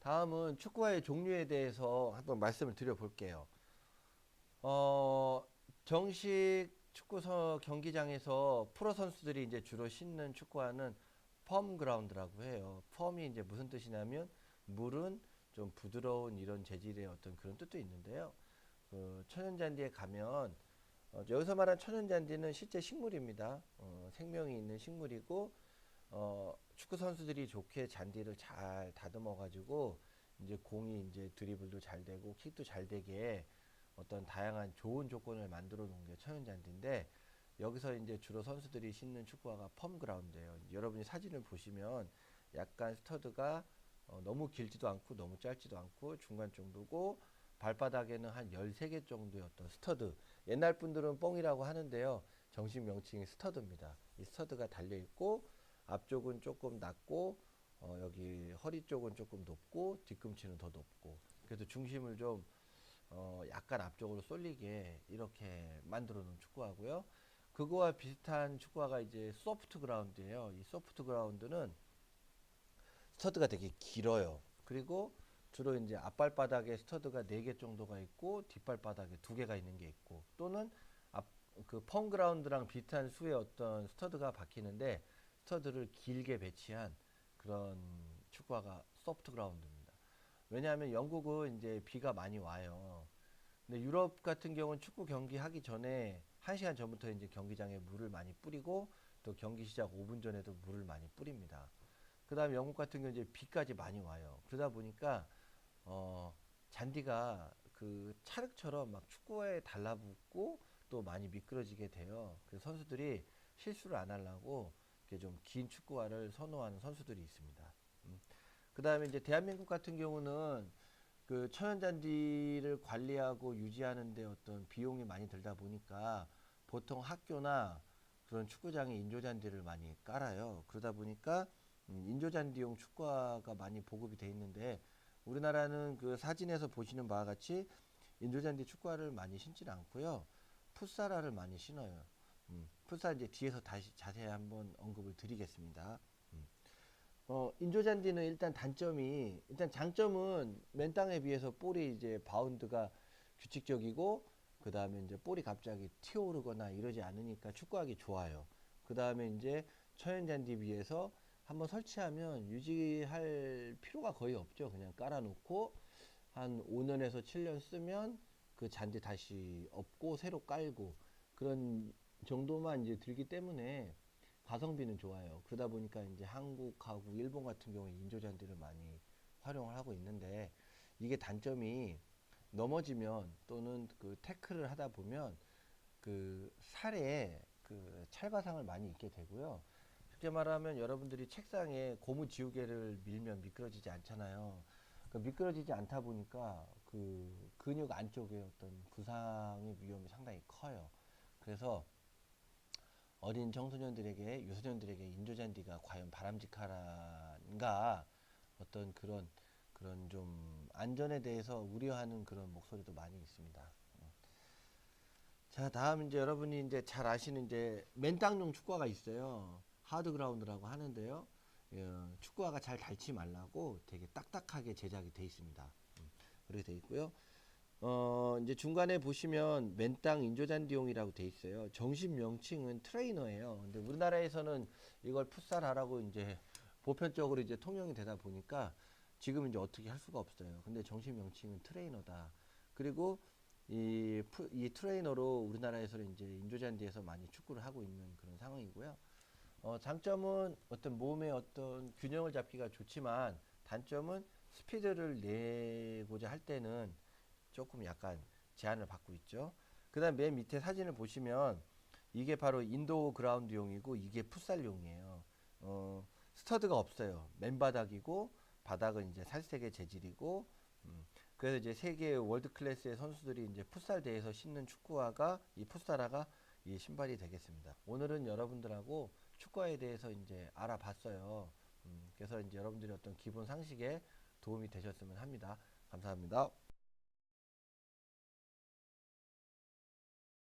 다음은 축구화의 종류에 대해서 한번 말씀을 드려볼게요. 어, 정식 축구서 경기장에서 프로 선수들이 이제 주로 신는 축구화는 펌 그라운드라고 해요. 펌이 이제 무슨 뜻이냐면 물은 좀 부드러운 이런 재질의 어떤 그런 뜻도 있는데요. 그 천연잔디에 가면 어, 여기서 말한 천연잔디는 실제 식물입니다. 어, 생명이 있는 식물이고 어, 축구 선수들이 좋게 잔디를 잘 다듬어 가지고 이제 공이 이제 드리블도 잘 되고 킥도 잘 되게 어떤 다양한 좋은 조건을 만들어 놓은 게 천연 잔디인데 여기서 이제 주로 선수들이 신는 축구화가 펌 그라운드예요. 여러분이 사진을 보시면 약간 스터드가 어, 너무 길지도 않고 너무 짧지도 않고 중간 정도고 발바닥에는 한 13개 정도의 어떤 스터드. 옛날 분들은 뽕이라고 하는데요. 정식 명칭이 스터드입니다. 이 스터드가 달려 있고 앞쪽은 조금 낮고 어, 여기 허리 쪽은 조금 높고 뒤꿈치는 더 높고 그래서 중심을 좀 어, 약간 앞쪽으로 쏠리게 이렇게 만들어 놓은 축구하고요. 그거와 비슷한 축구화가 이제 소프트 그라운드예요. 이 소프트 그라운드는 스터드가 되게 길어요. 그리고 주로 이제 앞발바닥에 스터드가 4개 정도가 있고 뒷발바닥에 2개가 있는 게 있고 또는 앞, 그 펑그라운드랑 비슷한 수의 어떤 스터드가 박히는데 스터드를 길게 배치한 그런 축구화가 소프트 그라운드입니다. 왜냐하면 영국은 이제 비가 많이 와요. 근데 유럽 같은 경우는 축구 경기 하기 전에 1시간 전부터 이제 경기장에 물을 많이 뿌리고 또 경기 시작 5분 전에도 물을 많이 뿌립니다. 그 다음에 영국 같은 경우 이제 비까지 많이 와요. 그러다 보니까 어, 잔디가 그 찰흙처럼 막 축구에 달라붙고 또 많이 미끄러지게 돼요. 그래서 선수들이 실수를 안 하려고 좀긴 축구화를 선호하는 선수들이 있습니다. 음. 그 다음에 이제 대한민국 같은 경우는 그 천연잔디를 관리하고 유지하는데 어떤 비용이 많이 들다 보니까 보통 학교나 그런 축구장에 인조잔디를 많이 깔아요. 그러다 보니까 음, 인조잔디용 축구화가 많이 보급이 돼 있는데 우리나라는 그 사진에서 보시는 바와 같이 인조잔디 축구화를 많이 신지는 않고요. 풋사라를 많이 신어요. 음, 풋살 이제 뒤에서 다시 자세히 한번 언급을 드리겠습니다. 음. 어, 인조잔디는 일단 단점이 일단 장점은 맨 땅에 비해서 볼이 이제 바운드가 규칙적이고 그 다음에 이제 볼이 갑자기 튀어오르거나 이러지 않으니까 축구하기 좋아요. 그 다음에 이제 천연잔디 비해서 한번 설치하면 유지할 필요가 거의 없죠. 그냥 깔아놓고 한 5년에서 7년 쓰면 그 잔디 다시 엎고 새로 깔고 그런 정도만 이제 들기 때문에 가성비는 좋아요. 그러다 보니까 이제 한국하고 일본 같은 경우에 인조잔디를 많이 활용을 하고 있는데 이게 단점이 넘어지면 또는 그 태클을 하다 보면 그 살에 그 찰과상을 많이 입게 되고요. 쉽게 말하면 여러분들이 책상에 고무 지우개를 밀면 미끄러지지 않잖아요. 그 미끄러지지 않다 보니까 그 근육 안쪽에 어떤 부상의 위험이 상당히 커요. 그래서 어린 청소년들에게 유소년들에게 인조잔디가 과연 바람직한가 어떤 그런 그런 좀 안전에 대해서 우려하는 그런 목소리도 많이 있습니다. 어. 자 다음 이제 여러분이 이제 잘 아시는 이제 맨땅용 축구화가 있어요. 하드 그라운드라고 하는데요. 어, 축구화가 잘 닳지 말라고 되게 딱딱하게 제작이 돼 있습니다. 음, 그렇게 돼 있고요. 어, 이제 중간에 보시면 맨땅 인조잔디용이라고 돼 있어요. 정식 명칭은 트레이너예요. 근데 우리나라에서는 이걸 풋살하라고 이제 보편적으로 이제 통용이 되다 보니까 지금 이제 어떻게 할 수가 없어요. 근데 정식 명칭은 트레이너다. 그리고 이, 푸- 이 트레이너로 우리나라에서는 이제 인조잔디에서 많이 축구를 하고 있는 그런 상황이고요. 어, 장점은 어떤 몸의 어떤 균형을 잡기가 좋지만 단점은 스피드를 내고자 할 때는 조금 약간 제한을 받고 있죠. 그 다음 맨 밑에 사진을 보시면 이게 바로 인도어 그라운드용이고 이게 풋살용이에요. 어, 스터드가 없어요. 맨바닥이고 바닥은 이제 살색의 재질이고 음, 그래서 이제 세계 월드 클래스의 선수들이 이제 풋살 대회에서 신는 축구화가 이 풋사라가 이 신발이 되겠습니다. 오늘은 여러분들하고 축구화에 대해서 이제 알아봤어요. 음, 그래서 이제 여러분들이 어떤 기본 상식에 도움이 되셨으면 합니다. 감사합니다.